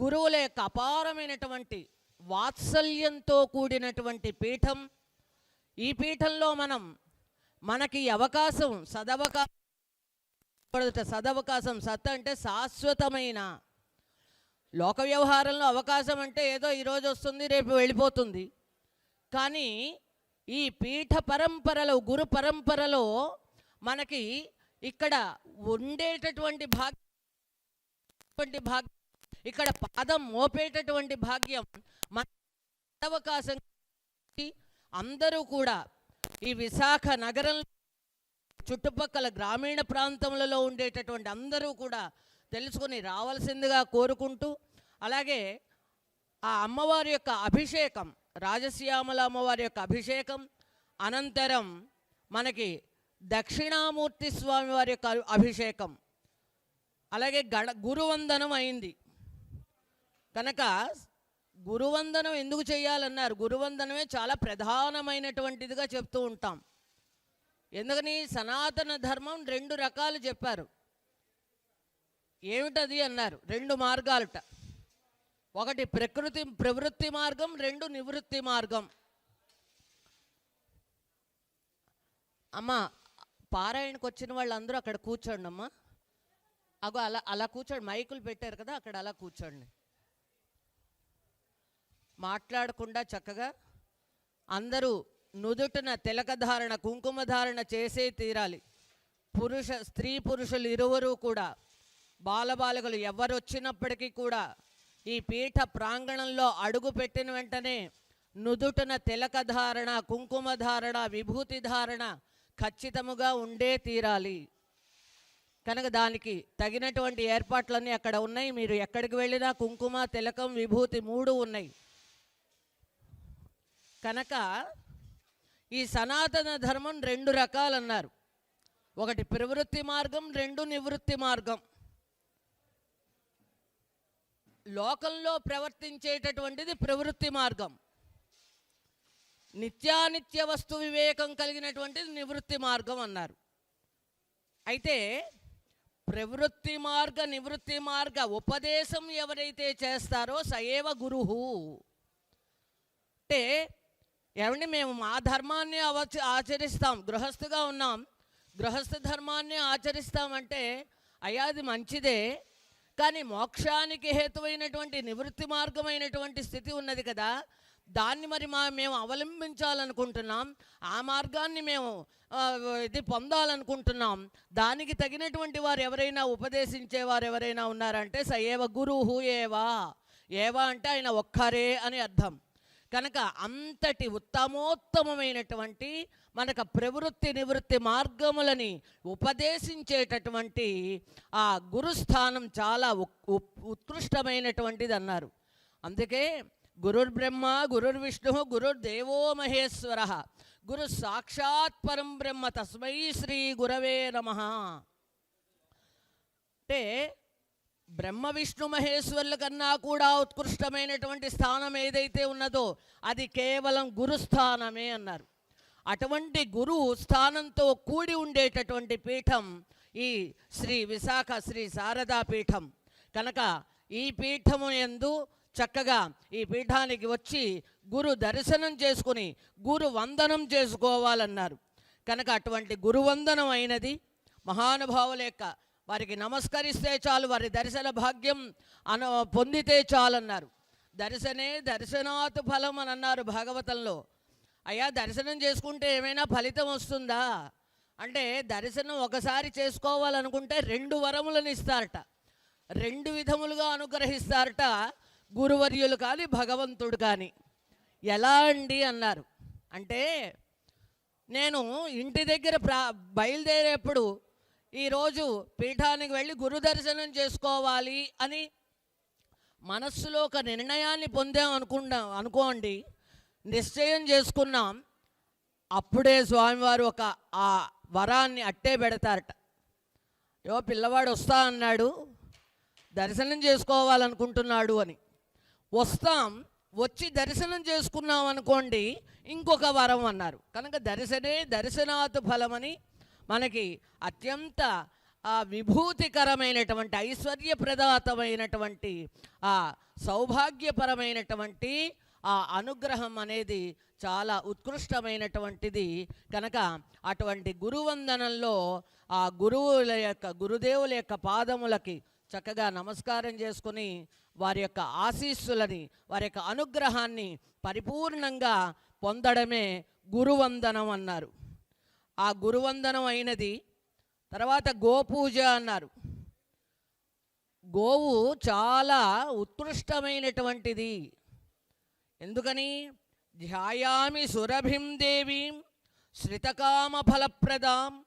గురువుల యొక్క అపారమైనటువంటి వాత్సల్యంతో కూడినటువంటి పీఠం. ఈ పీఠంలో మనం మనకి అవకాశం సదవకాశం సదవకాశం సత్ అంటే శాశ్వతమైన లోక వ్యవహారంలో అవకాశం అంటే ఏదో ఈరోజు వస్తుంది రేపు వెళ్ళిపోతుంది. కానీ ఈ పీఠ పరంపరలో గురు పరంపరలో మనకి ఇక్కడ ఉండేటటువంటి భాగ్యం భాగ్యం ఇక్కడ పాదం మోపేటటువంటి భాగ్యం. మన అవకాశం అందరూ కూడా ఈ విశాఖ నగరం చుట్టుపక్కల గ్రామీణ ప్రాంతములలో ఉండేటటువంటి అందరూ కూడా తెలుసుకొని రావాల్సిందిగా కోరుకుంటూ అలాగే ఆ అమ్మవారి యొక్క అభిషేకం రాజశ్యామల అమ్మవారి యొక్క అభిషేకం అనంతరం మనకి దక్షిణామూర్తి స్వామి వారి యొక్క అభిషేకం అలాగే గడ గురువందనం అయింది. కనుక గురువందనం ఎందుకు చేయాలన్నారు? గురువందనమే చాలా ప్రధానమైనటువంటిదిగా చెప్తూ ఉంటాం. ఎందుకని? సనాతన ధర్మం రెండు రకాలు చెప్పారు. ఏమిటది అన్నారు? రెండు మార్గాలుట. ఒకటి ప్రకృతి ప్రవృత్తి మార్గం రెండు నివృత్తి మార్గం. అమ్మ పారాయణకు వచ్చిన వాళ్ళందరూ అక్కడ కూర్చోండి అమ్మా అగో అలా అలా కూర్చోండి. మైకులు పెట్టారు కదా అక్కడ అలా కూర్చోండి. మాట్లాడకుండా చక్కగా అందరూ నుదుటన తిలకధారణ కుంకుమధారణ చేసే తీరాలి. పురుష స్త్రీ పురుషులు ఇరువురు కూడా బాలబాలికలు ఎవరొచ్చినప్పటికీ కూడా ఈ పీఠ ప్రాంగణంలో అడుగు పెట్టిన వెంటనే నుదుటన తిలకధారణ కుంకుమధారణ విభూతి ధారణ ఖచ్చితముగా ఉండే తీరాలి. కనుక దానికి తగినటువంటి ఏర్పాట్లన్నీ అక్కడ ఉన్నాయి. మీరు ఎక్కడికి వెళ్ళినా కుంకుమ తిలకం విభూతి మూడు ఉన్నాయి. కనుక ఈ సనాతన ధర్మం రెండు రకాలన్నారు. ఒకటి ప్రవృత్తి మార్గం రెండు నివృత్తి మార్గం. లోకంలో ప్రవర్తించేటటువంటిది ప్రవృత్తి మార్గం. నిత్యానిత్య వస్తు వివేకం కలిగినటువంటిది నివృత్తి మార్గం అన్నారు. అయితే ప్రవృత్తి మార్గ నివృత్తి మార్గ ఉపదేశం ఎవరైతే చేస్తారో సయేవ గురువు అంటే ఏమండి మేము మా ధర్మాన్ని అవచ ఆచరిస్తాం గృహస్థుగా ఉన్నాం. గృహస్థ ధర్మాన్ని ఆచరిస్తామంటే అయ్యా అది మంచిదే. కానీ మోక్షానికి హేతువైనటువంటి నివృత్తి మార్గమైనటువంటి స్థితి ఉన్నది కదా. దాన్ని మరి మా మేము అవలంబించాలనుకుంటున్నాం. ఆ మార్గాన్ని మేము ఇది పొందాలనుకుంటున్నాం. దానికి తగినటువంటి వారు ఎవరైనా ఉపదేశించేవారు ఎవరైనా ఉన్నారంటే సయేవ గురుహు ఏవా. ఏవా అంటే ఆయన ఒక్కరే అని అర్థం. కనుక అంతటి ఉత్తమోత్తమమైనటువంటి మనకు ప్రవృత్తి నివృత్తి మార్గములని ఉపదేశించేటటువంటి ఆ గురుస్థానం చాలా ఉక్- ఉత్కృష్టమైనటువంటిది అన్నారు. అందుకే గురుర్బ్రహ్మ గురుర్విష్ణు గురుర్దేవో మహేశ్వర గురు సాక్షాత్ పరం బ్రహ్మ తస్మై శ్రీ గురవే నమ. అంటే బ్రహ్మ విష్ణు మహేశ్వరుల కన్నా కూడా ఉత్కృష్టమైనటువంటి స్థానం ఏదైతే ఉన్నదో అది కేవలం గురుస్థానమే అన్నారు. అటువంటి గురు స్థానంతో కూడి ఉండేటటువంటి పీఠం ఈ శ్రీ విశాఖ శ్రీ శారదా పీఠం. కనుక ఈ పీఠము ఎందు చక్కగా ఈ పీఠానికి వచ్చి గురు దర్శనం చేసుకుని గురు వందనం చేసుకోవాలన్నారు. కనుక అటువంటి గురువందనం అయినది మహానుభావుల యొక్క వారికి నమస్కరిస్తే చాలు వారి దర్శన భాగ్యం అన పొందితే చాలన్నారు. దర్శనే దర్శనాత్ ఫలం అని అన్నారు భాగవతంలో. అయ్యా దర్శనం చేసుకుంటే ఏమైనా ఫలితం వస్తుందా? అంటే దర్శనం ఒకసారి చేసుకోవాలనుకుంటే రెండు వరములను ఇస్తారట. రెండు విధములుగా అనుగ్రహిస్తారట గురువర్యులు కానీ భగవంతుడు కానీ. ఎలా అండి అన్నారు. అంటే నేను ఇంటి దగ్గర ప్రా బయలుదేరేప్పుడు ఈరోజు పీఠానికి వెళ్ళి గురు దర్శనం చేసుకోవాలి అని మనస్సులో ఒక నిర్ణయాన్ని పొందాం అనుకున్నాం అనుకోండి నిశ్చయం చేసుకున్నాం అప్పుడే స్వామివారు ఒక ఆ వరాన్ని అట్టే పెడతారట. యో పిల్లవాడు వస్తా అన్నాడు దర్శనం చేసుకోవాలనుకుంటున్నాడు అని. వస్తాం వచ్చి దర్శనం చేసుకున్నాం అనుకోండి ఇంకొక వరం అన్నారు. కనుక దర్శనే దర్శనాత్ ఫలమని మనకి అత్యంత ఆ విభూతికరమైనటువంటి ఐశ్వర్యప్రదాతమైనటువంటి ఆ సౌభాగ్యపరమైనటువంటి ఆ అనుగ్రహం అనేది చాలా ఉత్కృష్టమైనటువంటిది. కనుక అటువంటి గురువందనంలో ఆ గురువుల యొక్క గురుదేవుల యొక్క పాదములకి చక్కగా నమస్కారం చేసుకుని వారి యొక్క ఆశీస్సులని వారి యొక్క అనుగ్రహాన్ని పరిపూర్ణంగా పొందడమే గురువందనం అన్నారు. ఆ గురువందనం అయినది. తర్వాత గోపూజ అన్నారు. గోవు చాలా ఉత్కృష్టమైనటువంటిది. ఎందుకని? ధ్యాయామి సురభిం దేవీం శ్రితకామ ఫలప్రదాం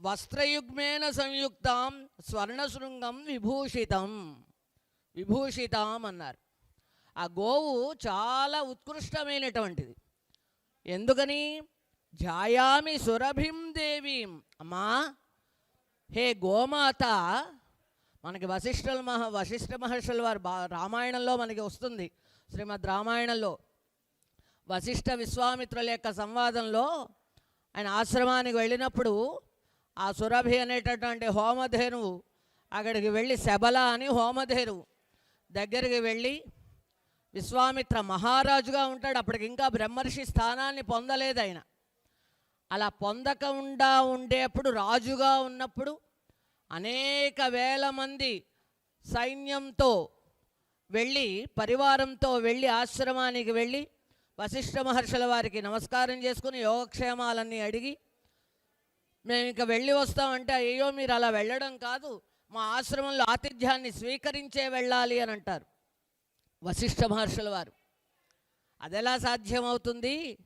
వస్త్రయుగ్మేన సంయుక్తాం స్వర్ణశృంగం విభూషితం. విభూషితాం అన్నారు. ఆ గోవు చాలా ఉత్కృష్టమైనటువంటిది. ఎందుకని? ఝాయామి సురభిం దేవీం. అమ్మా హే గోమాత మనకి వశిష్ఠుల మహ వశిష్ఠ మహర్షుల వారు రామాయణంలో మనకి వస్తుంది శ్రీమద్ రామాయణంలో. వశిష్ఠ విశ్వామిత్రుల యొక్క సంవాదంలో ఆయన ఆశ్రమానికి వెళ్ళినప్పుడు ఆ సురభి అనేటటువంటి హోమధేనువు అక్కడికి వెళ్ళి శబల అని హోమధేనువు దగ్గరికి వెళ్ళి విశ్వామిత్ర మహారాజుగా ఉంటాడు అప్పటికి ఇంకా బ్రహ్మర్షి స్థానాన్ని పొందలేదు ఆయన. అలా పొందకుండా ఉండేప్పుడు రాజుగా ఉన్నప్పుడు అనేక వేల మంది సైన్యంతో వెళ్ళి పరివారంతో వెళ్ళి ఆశ్రమానికి వెళ్ళి వశిష్ఠ మహర్షుల వారికి నమస్కారం చేసుకుని యోగక్షేమాలన్నీ అడిగి మేము ఇంకా వెళ్ళి వస్తామంటే అయ్యో మీరు అలా వెళ్ళడం కాదు. మా ఆశ్రమంలో ఆతిథ్యాన్ని స్వీకరించే వెళ్ళాలి అని అంటారు వశిష్ఠ మహర్షుల వారు. అదెలా సాధ్యమవుతుంది?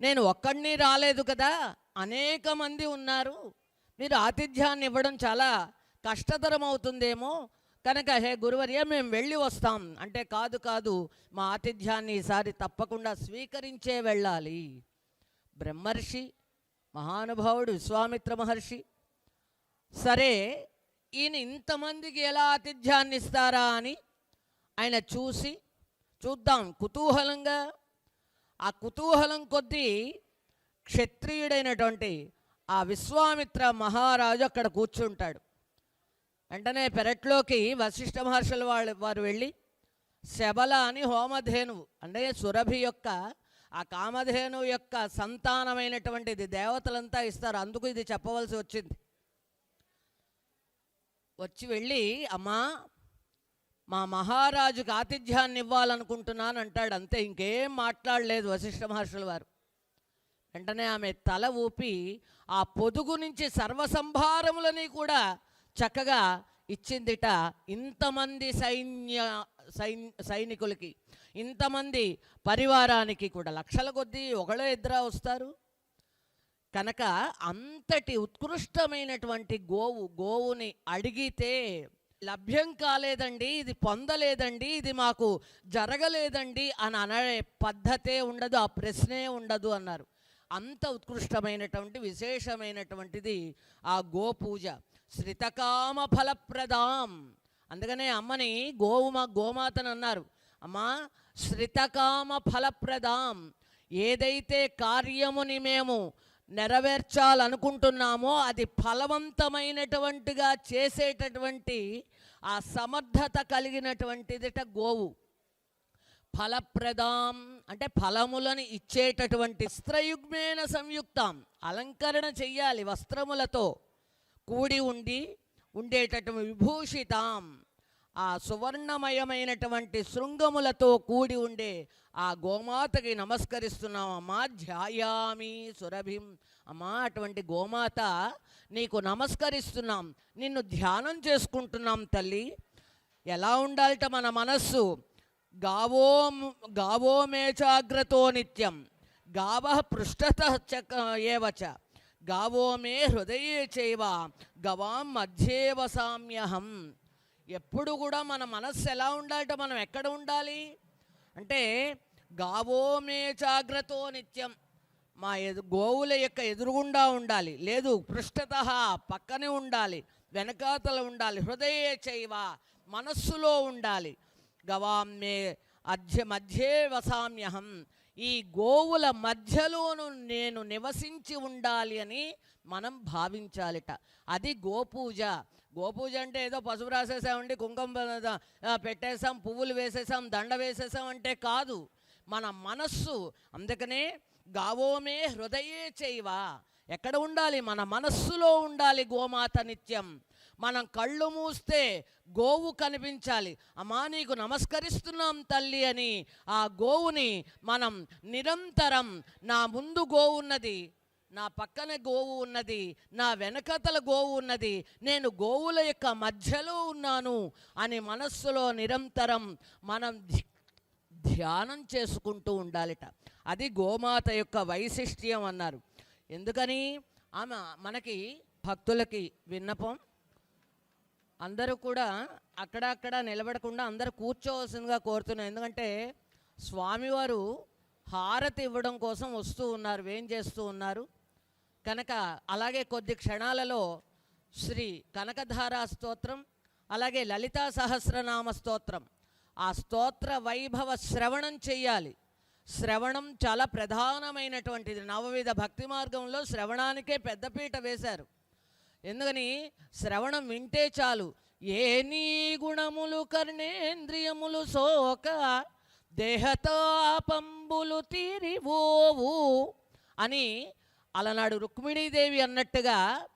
నేను ఒక్కడిని రాలేదు కదా. అనేక మంది ఉన్నారు. మీరు ఆతిథ్యాన్ని ఇవ్వడం చాలా కష్టతరం అవుతుందేమో. కనుక హే గురువర్య మేము వెళ్ళి వస్తాం. అంటే కాదు కాదు మా ఆతిథ్యాన్ని ఈసారి తప్పకుండా స్వీకరించే వెళ్ళాలి. బ్రహ్మర్షి మహానుభావుడు విశ్వామిత్ర మహర్షి సరే ఈయన ఇంతమందికి ఎలా ఆతిథ్యాన్ని ఇస్తారా అని ఆయన చూసి చూద్దాం కుతూహలంగా ఆ కుతూహలం కొద్దీ క్షత్రియుడైనటువంటి ఆ విశ్వామిత్ర మహారాజు అక్కడ కూర్చుంటాడు. వెంటనే పెరట్లోకి వశిష్ఠ మహర్షుల వాళ్ళు వారు వెళ్ళి శబల అని హోమధేనువు అంటే సురభి యొక్క ఆ కామధేను యొక్క సంతానమైనటువంటిది దేవతలంతా ఇస్తారు. అందుకు ఇది చెప్పవలసి వచ్చింది. వచ్చి వెళ్ళి అమ్మా మా మహారాజుకి ఆతిథ్యాన్ని ఇవ్వాలనుకుంటున్నాను అంటాడు. అంతే ఇంకేం మాట్లాడలేదు వశిష్ఠ మహర్షుల వారు. వెంటనే ఆమె తల ఊపి ఆ పొదుగు నుంచి సర్వసంభారములని కూడా చక్కగా ఇచ్చిందిట ఇంతమంది సైన్య సైన్ సైనికులకి ఇంతమంది పరివారానికి కూడా. లక్షల కొద్దీ ఒకళ్ళో ఇద్దరు వస్తారు. కనుక అంతటి ఉత్కృష్టమైనటువంటి గోవు గోవుని అడిగితే లభ్యం కాలేదండి ఇది పొందలేదండి ఇది మాకు జరగలేదండి అని అనే పద్ధతే ఉండదు ఆ ప్రశ్నే ఉండదు అన్నారు. అంత ఉత్కృష్టమైనటువంటి విశేషమైనటువంటిది ఆ గోపూజ. శ్రితకామ ఫలప్రదాం. అందుకనే అమ్మని గోవుమ గోమాతను అన్నారు. అమ్మా శ్రితకామ ఫలప్రదాం. ఏదైతే కార్యముని మేము నెరవేర్చాలనుకుంటున్నామో అది ఫలవంతమైనటువంటిగా చేసేటటువంటి ఆ సమర్థత కలిగినటువంటిదిట గోవు. ఫలప్రదాం అంటే ఫలములను ఇచ్చేటటువంటి వస్త్రయుగ్మేన సంయుక్తం అలంకరణ చెయ్యాలి వస్త్రములతో. కూడి ఉండి ఉండేటటువంటి విభూషితాం. ఆ సువర్ణమయమైనటువంటి శృంగములతో కూడి ఉండే ఆ గోమాతకి నమస్కరిస్తున్నాం. అమ్మా ధ్యాయామి సురభిం. అమ్మా అటువంటి గోమాత నీకు నమస్కరిస్తున్నాం. నిన్ను ధ్యానం చేసుకుంటున్నాం తల్లి. ఎలా ఉండాలట మన మనస్సు? గావో గావో మేచాగ్రతో నిత్యం. గావ పృష్ఠత ఏవచ. గావో మే హృదయే చైవ. గవాం మధ్యే వసామ్యహం ఎప్పుడు కూడా మన మనస్సు ఎలా ఉండాలంటే మనం ఎక్కడ ఉండాలి? అంటే గావో మే జాగ్రత్తో నిత్యం మా ఎదు గోవుల యొక్క ఎదురుగుండా ఉండాలి. లేదు పృష్ఠత పక్కనే ఉండాలి. వెనకాతల ఉండాలి. హృదయ చైవ మనస్సులో ఉండాలి. గవామ్మే అధ్య మధ్యే వసామ్యహం. ఈ గోవుల మధ్యలోను నేను నివసించి ఉండాలి అని మనం భావించాలిట. అది గోపూజ. గోపూజ అంటే ఏదో పసుపు రాసేసామండి కుంకుమ పెట్టేసాం పువ్వులు వేసేసాం దండ వేసేసాం అంటే కాదు. మన మనస్సు అందుకనే గావోమే హృదయే చేయవా. ఎక్కడ ఉండాలి? మన మనస్సులో ఉండాలి గోమాత నిత్యం. మనం కళ్ళు మూస్తే గోవు కనిపించాలి. అమ్మా నీకు నమస్కరిస్తున్నాం తల్లి అని ఆ గోవుని మనం నిరంతరం నా ముందు గోవు ఉన్నది. నా పక్కన గోవు ఉన్నది నా వెనకతల గోవు ఉన్నది నేను గోవుల యొక్క మధ్యలో ఉన్నాను అని మనస్సులో నిరంతరం మనం ధ్యానం చేసుకుంటూ ఉండాలిట. అది గోమాత యొక్క వైశిష్ట్యం అన్నారు. ఎందుకని? ఆమె మనకి భక్తులకి విన్నపం. అందరూ కూడా అక్కడక్కడ నిలబడకుండా అందరూ కూర్చోవలసిందిగా కోరుతున్నాం. ఎందుకంటే స్వామివారు హారతి ఇవ్వడం కోసం వస్తూ ఉన్నారు ఏం చేస్తూ ఉన్నారు? కనుక అలాగే కొద్ది క్షణాలలో శ్రీ కనకధారా స్తోత్రం అలాగే లలితా సహస్రనామ స్తోత్రం. ఆ స్తోత్ర వైభవ శ్రవణం చెయ్యాలి. శ్రవణం చాలా ప్రధానమైనటువంటిది. నవవిధ భక్తి మార్గంలో శ్రవణానికే పెద్దపీట వేశారు. ఎందుకని? శ్రవణం వింటే చాలు. ఏ నీ గుణములు కర్ణేంద్రియములు సోక దేహతాపంబులు తీరివోవు అని అలనాడు రుక్మిణీదేవి అన్నట్టుగా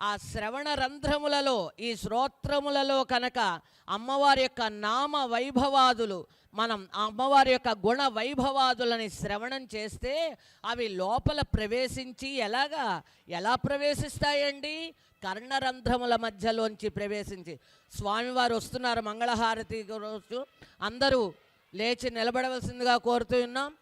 ఆ శ్రవణ రంధ్రములలో ఈ శ్రోత్రములలో కనుక అమ్మవారి యొక్క నామ వైభవాదులు మనం ఆ అమ్మవారి యొక్క గుణ వైభవాదులని శ్రవణం చేస్తే అవి లోపల ప్రవేశించి ఎలాగా ఎలా ప్రవేశిస్తాయండి? కర్ణరంధ్రముల మధ్యలోంచి ప్రవేశించి. స్వామివారు వస్తున్నారు మంగళహారతి రోజు. అందరూ లేచి నిలబడవలసిందిగా కోరుతూ ఉన్నాం.